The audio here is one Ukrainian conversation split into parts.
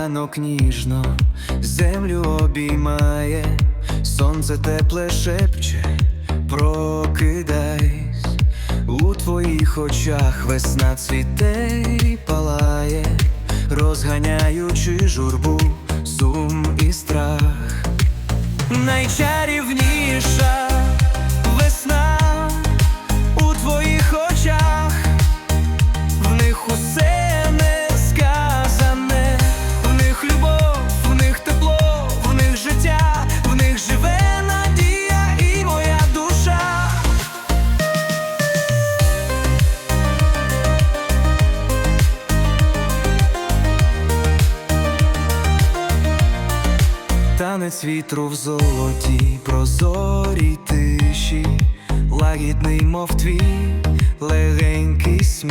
ранок ніжно землю обіймає, сонце тепле шепче, прокидайсь, у твоїх очах весна цвіте і палає, розганяючи журбу, сум Танець вітру в золотій, прозорій тиші, лагідний, мов твій, легенький сміх.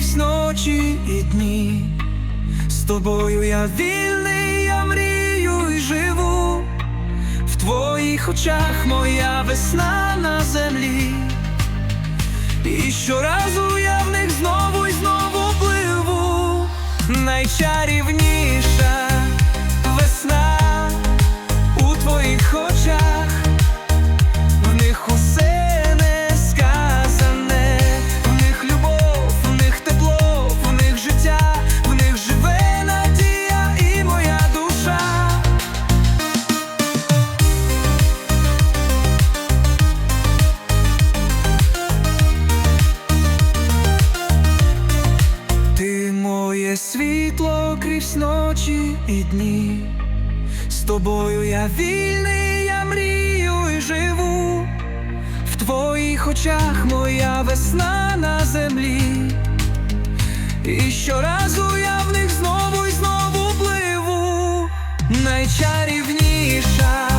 Крізь ночі і дні. З тобою я вільний, я мрію і живу. В твоїх очах моя весна на землі. І щоразу я в них знову і знову пливу, найчарівніша світло крізь ночі і дні. З тобою я вільний, я мрію і живу. В твоїх очах моя весна на землі. І щоразу я в них знову і знову пливу. Найчарівніша